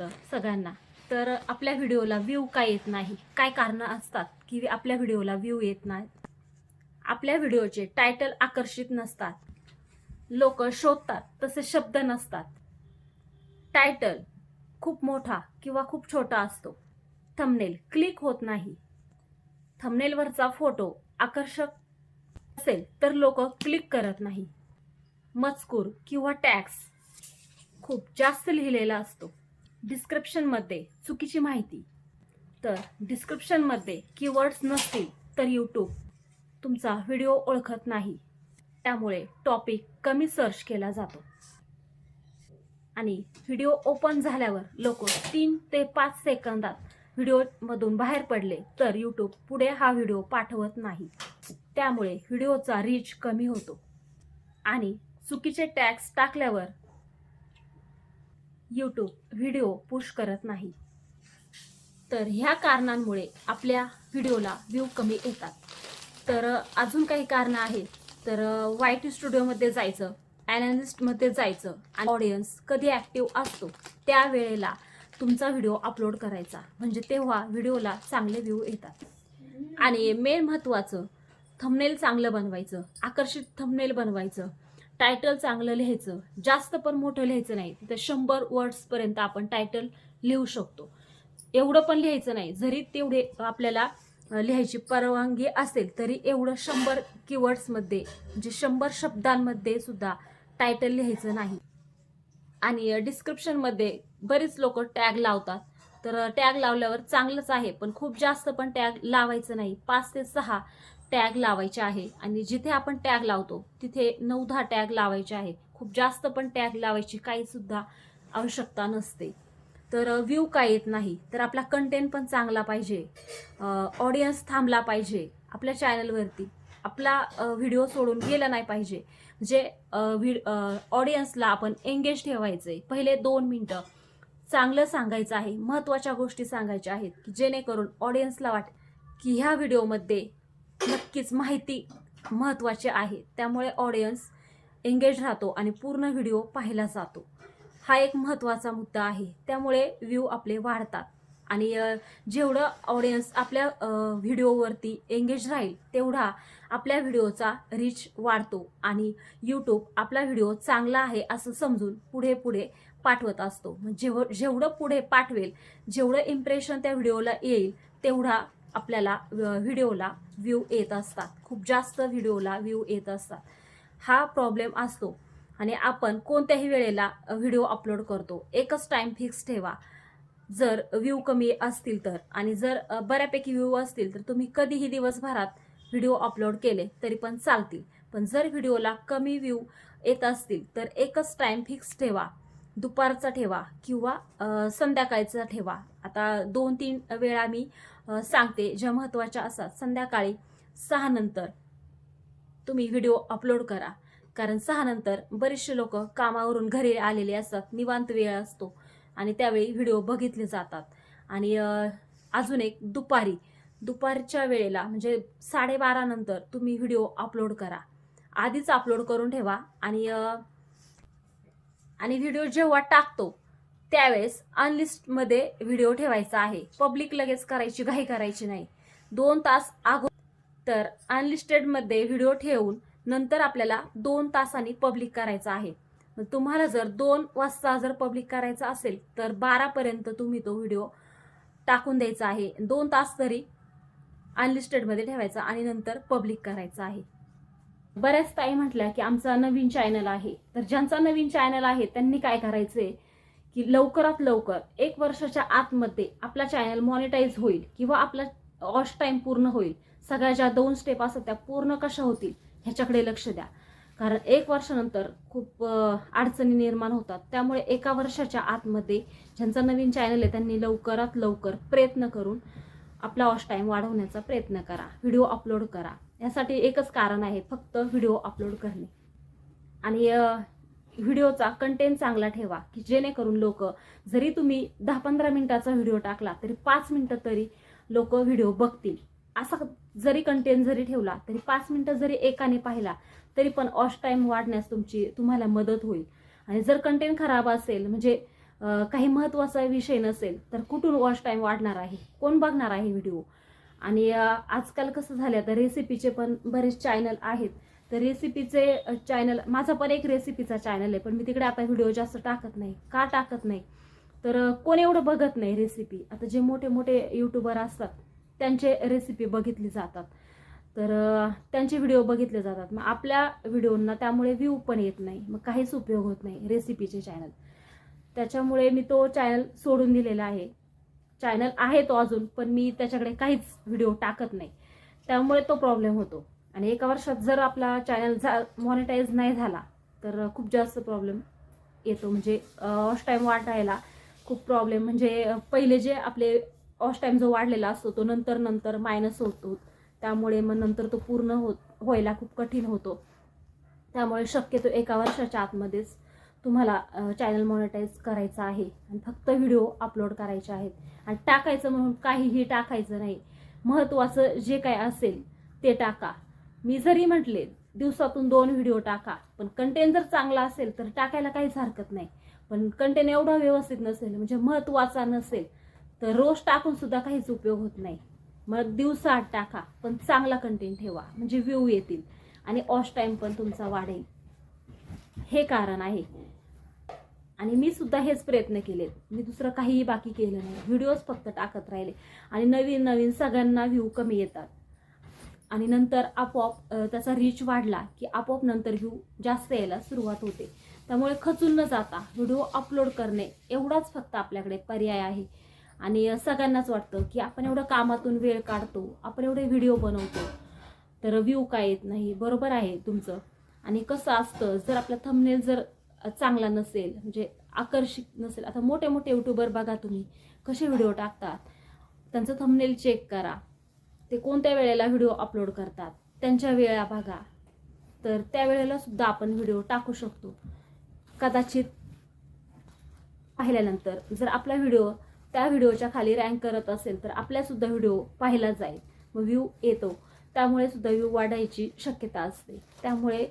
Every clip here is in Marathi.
तर सगळ्यांना. तर आपल्या व्हिडिओला व्ह्यू काय येत नाही? काय कारणं असतात की आपल्या व्हिडिओला व्ह्यू येत नाही? आपल्या व्हिडिओचे टायटल आकर्षित नसतात. लोक शोधतात तसे शब्द नसतात. टायटल खूप मोठा किंवा खूप छोटा असतो. थंबनेल क्लिक होत नाही. थंबनेलवरचा फोटो आकर्षक असेल तर लोक क्लिक करत नाही. मजकूर किंवा टॅक्स खूप जास्त लिहिलेला असतो. डिस्क्रिप्शनमध्ये चुकीची माहिती. तर डिस्क्रिप्शनमध्ये कीवर्ड्स नसतील तर यूट्यूब तुमचा व्हिडिओ ओळखत नाही. त्यामुळे टॉपिक कमी सर्च केला जातो. आणि व्हिडिओ ओपन झाल्यावर लोक तीन ते पाच सेकंदात व्हिडिओमधून बाहेर पडले तर यूट्यूब पुढे हा व्हिडिओ पाठवत नाही. त्यामुळे व्हिडिओचा रीच कमी होतो. आणि चुकीचे टॅक्स टाकल्यावर यूट्यूब व्हिडिओ पुश करत नाही. तर ह्या कारणांमुळे आपल्या व्हिडिओला व्ह्यू कमी येतात. तर अजून काही कारणं आहेत. तर वाईट स्टुडिओमध्ये जायचं ॲनालिस्टमध्ये जायचं आणि ऑडियन्स कधी ॲक्टिव्ह असतो त्यावेळेला तुमचा व्हिडिओ अपलोड करायचा. म्हणजे तेव्हा व्हिडिओला चांगले व्ह्यू येतात. आणि मेन महत्त्वाचं थंबनेल चांगलं बनवायचं आकर्षित थंबनेल बनवायचं. टायटल चांगलं लिहायचं जास्त पण मोठं लिहायचं नाही. तिथं शंभर वर्ड्सपर्यंत आपण टायटल लिहू शकतो. एवढं पण लिहायचं नाही. जरी तेवढे आपल्याला लिहायची परवानगी असेल तरी एवढं शंभर कीवर्ड्समध्ये म्हणजे शंभर शब्दांमध्ये सुद्धा टायटल लिहायचं नाही. आणि डिस्क्रिप्शनमध्ये बरीच लोक टॅग लावतात. तर टॅग लावल्यावर चांगलंच आहे पण खूप जास्त पण टॅग लावायचं नाही. पाच ते सहा टॅग लावायचे आहे. आणि जिथे आपण टॅग लावतो तिथे नऊ दहा टॅग लावायचे आहे. खूप जास्त पण टॅग लावायची काहीसुद्धा आवश्यकता नसते. तर व्ह्यू काय येत नाही तर आपला कंटेंट पण चांगला पाहिजे. ऑडियन्स थांबला पाहिजे आपल्या चॅनलवरती आपला व्हिडिओ सोडून गेला नाही पाहिजे. म्हणजे ऑडियन्सला आपण एंगेज ठेवायचं आहे पहिले दोन मिनटं चांगलं सांगायचं आहे महत्त्वाच्या गोष्टी सांगायच्या आहेत की जेणेकरून ऑडियन्सला वाट की ह्या व्हिडिओमध्ये नक्कीच माहिती महत्त्वाची आहे. त्यामुळे ऑडियन्स एंगेज राहतो आणि पूर्ण व्हिडिओ पाहिला जातो. हा एक महत्त्वाचा मुद्दा आहे. त्यामुळे व्ह्यू आपले वाढतात. आणि जेवढं ऑडियन्स आपल्या व्हिडिओवरती एंगेज राहील तेवढा आपल्या व्हिडिओचा रीच वाढतो. आणि यूट्यूब आपला व्हिडिओ चांगला आहे असं समजून पुढे पुढे पाठवत असतो. मग जेव जेवढं पुढे पाठवेल जेवढं इम्प्रेशन त्या व्हिडिओला येईल तेवढा आपल्याला व्हिडिओला व्ह्यू येत असतात. खूप जास्त व्हिडिओला व्ह्यू येत असतात. हा प्रॉब्लेम असतो. आणि आपण कोणत्याही वेळेला व्हिडिओ अपलोड करतो. एकच टाईम फिक्स ठेवा. जर व्ह्यू कमी असतील तर. आणि जर बऱ्यापैकी व्ह्यू असतील तर तुम्ही कधीही दिवसभरात व्हिडिओ अपलोड केले तरी पण चालतील. पण जर व्हिडिओला कमी व्ह्यू येत असतील तर एकच टाईम फिक्स ठेवा. दुपारचा ठेवा किंवा संध्याकाळचा ठेवा. आता दोन तीन वेळा मी सांगते. ज्या महत्त्वाच्या असतात संध्याकाळी सहा नंतर तुम्ही व्हिडिओ अपलोड करा. कारण सहा नंतर बरेचसे लोक कामावरून घरी आलेले असतात निवांत वेळ असतो आणि त्यावेळी व्हिडिओ बघितले जातात. आणि अजून एक दुपारी. दुपारच्या वेळेला म्हणजे साडेबारा नंतर तुम्ही व्हिडिओ अपलोड करा. आधीच अपलोड करून ठेवा आणि आणि व्हिडिओ जेव्हा टाकतो त्यावेळेस अनलिस्टमध्ये व्हिडिओ ठेवायचा आहे. पब्लिक लगेच करायची घाई करायची नाही. दोन तास अगो तर अनलिस्टेडमध्ये व्हिडिओ ठेवून नंतर आपल्याला दोन तासांनी पब्लिक करायचा आहे. तुम्हाला जर दोन वाजता जर पब्लिक करायचा असेल तर बारापर्यंत तुम्ही तो व्हिडिओ टाकून द्यायचा आहे. दोन तास तरी अनलिस्टेडमध्ये ठेवायचा आणि नंतर पब्लिक करायचा आहे. बऱ्याच ताई म्हटल्या की आमचा नवीन चॅनल आहे. तर ज्यांचा नवीन चॅनल आहे त्यांनी काय करायचंय? की लवकरात लवकर एक वर्षाच्या आतमध्ये आपला चॅनल मॉनिटाईज होईल किंवा आपला ऑश टाईम पूर्ण होईल. सगळ्या ज्या दोन स्टेप असतात त्या पूर्ण कशा होतील ह्याच्याकडे लक्ष द्या. कारण एक वर्षानंतर खूप अडचणी निर्माण होतात. त्यामुळे एका वर्षाच्या आतमध्ये ज्यांचा नवीन चॅनल आहे त्यांनी लवकरात लवकर प्रयत्न करून आपला ऑश टाईम वाढवण्याचा प्रयत्न करा. व्हिडिओ अपलोड करा. यासाठी एकच कारण आहे फक्त व्हिडिओ अपलोड करणे. आणि व्हिडिओचा कंटेंट चांगला ठेवा की जेणेकरून लोक जरी तुम्ही दहा पंधरा मिनिटाचा व्हिडिओ टाकला तरी पाच मिनटं तरी लोक व्हिडिओ बघतील. असा जरी कंटेंट जरी ठेवला तरी पाच मिनटं जरी एकाने पाहिला तरी पण ऑश टाईम वाढण्यास तुमची तुम्हाला मदत होईल. आणि जर कंटेंट खराब असेल म्हणजे काही महत्त्वाचा विषय नसेल तर कुठून वॉच टाईम वाढणार आहे? कोण बघणार आहे व्हिडिओ? आणि आजकाल कसं झालं तर रेसिपीचे पण बरेच चॅनल आहेत. तर रेसिपीचे चॅनल माझा पण एक रेसिपीचा चॅनल आहे पण मी तिकडे आता व्हिडिओ जास्त टाकत नाही. का टाकत नाही? तर कोण एवढं बघत नाही रेसिपी आता जे मोठे मोठे युट्यूबर असतात त्यांचे रेसिपी बघितली जातात. तर त्यांचे व्हिडिओ बघितले जातात. मग आपल्या व्हिडिओंना त्यामुळे व्ह्यू पण येत नाही. मग काहीच उपयोग होत नाही रेसिपीचे चॅनल त्याच्यामुळे मी तो चॅनल सोडून दिलेला आहे. चॅनल आहे तो अजून पण मी त्याच्याकडे काहीच व्हिडिओ टाकत नाही. त्यामुळे तो प्रॉब्लेम होतो. आणि एका वर्षात जर आपला चॅनल झा मॉनिटाईज नाही झाला तर खूप जास्त प्रॉब्लेम येतो. म्हणजे वॉच टाईम वाढायला खूप प्रॉब्लेम म्हणजे पहिले जे आपले वॉच टाईम जो वाढलेला असतो तो नंतर नंतर मायनस होतो. त्यामुळे मग नंतर तो पूर्ण हो व्हायला खूप कठीण होतो. त्यामुळे शक्यतो एका वर्षाच्या आतमध्येच तुम्हाला चॅनल मॉनिटाईज करायचं आहे आणि फक्त व्हिडिओ अपलोड करायचे आहेत. आणि टाकायचं म्हणून काहीही टाकायचं नाही. महत्त्वाचं जे काय असेल ते टाका. मी जरी म्हटले दिवसातून दोन व्हिडिओ टाका पण कंटेंट जर चांगला असेल तर टाकायला काहीच हरकत नाही. पण कंटेंट एवढा व्यवस्थित नसेल म्हणजे महत्त्वाचा नसेल तर रोज टाकून सुद्धा काहीच उपयोग होत नाही. मग दिवसाआड टाका पण चांगला कंटेंट ठेवा म्हणजे व्ह्यू येतील आणि ऑश टाईम पण तुमचा वाढेल. हे कारण आहे. आणि मी सुद्धा हेच प्रयत्न केलेत मी दुसरं काहीही बाकी केलं नाही. व्हिडिओज फक्त टाकत राहिले. आणि नवीन नवीन सगळ्यांना व्ह्यू कमी येतात. आणि नंतर आपोआप त्याचा रीच वाढला की आपोआप नंतर व्ह्यू जास्त यायला सुरुवात होते. त्यामुळे खचून न जाता व्हिडिओ अपलोड करणे एवढाच फक्त आपल्याकडे पर्याय आहे. आणि सगळ्यांनाच वाटतं की आपण एवढं कामातून वेळ काढतो आपण एवढे व्हिडिओ बनवतो तर व्ह्यू काय येत नाही. बरोबर आहे तुमचं. आणि कसं असतं जर आपला थंबनेल जर चांगला नसेल म्हणजे आकर्षित नसेल. आता मोठे मोठे युट्यूबर बघा तुम्ही कसे व्हिडिओ टाकतात? त्यांचं थंबनेल चेक करा. ते कोणत्या वेळेला व्हिडिओ अपलोड करतात? त्यांच्या वेळा बघा. तर त्यावेळेला सुद्धा आपण व्हिडिओ टाकू शकतो. कदाचित पाहिल्यानंतर जर आपला व्हिडिओ त्या व्हिडिओच्या खाली रँक करत असेल तर आपल्यासुद्धा व्हिडिओ पाहिला जाईल. मग व्ह्यू येतो. त्यामुळे सुद्धा व्ह्यू वाढायची शक्यता असते. त्यामुळे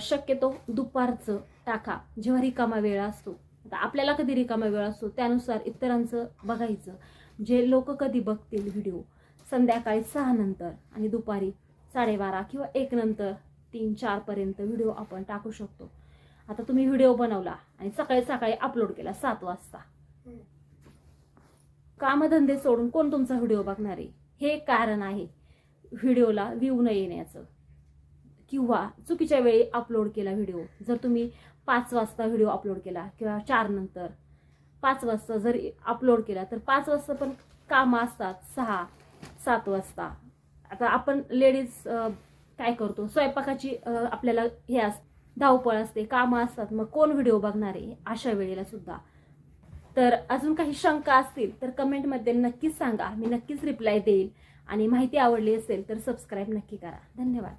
शक्यतो दुपारचं टाका. जेव्हा रिकामा वेळ असतो. आता आपल्याला कधी रिकामा वेळ असतो त्यानुसार इतरांचं बघायचं. जे लोक कधी बघतील व्हिडिओ संध्याकाळी सहा नंतर आणि दुपारी साडेबारा किंवा एक नंतर तीन चारपर्यंत व्हिडिओ आपण टाकू शकतो. आता तुम्ही व्हिडिओ बनवला आणि सकाळी सकाळी अपलोड केला सात वाजता. कामधंदे सोडून कोण तुमचा व्हिडिओ बघणार आहे? हे एक कारण आहे. व्हिडिओला व्ह्यू न येण्याचं. किंवा चुकीच्या वेळी अपलोड केला व्हिडिओ जर तुम्ही पाच वाजता व्हिडिओ अपलोड केला किंवा चार नंतर पाच वाजता जर अपलोड केला तर पाच वाजता पण कामं असतात सहा सात वाजता. आता आपण लेडीज काय करतो? स्वयंपाकाची आपल्याला हे अस धावपळ असते कामं असतात मग कोण व्हिडिओ बघणार आहे? अशा वेळेला सुद्धा. तर अजून काही शंका असतील तर कमेंटमध्ये नक्कीच सांगा. मी नक्कीच रिप्लाय देईल. आणि माहिती आवडली असेल तर सबस्क्राईब नक्की करा. धन्यवाद.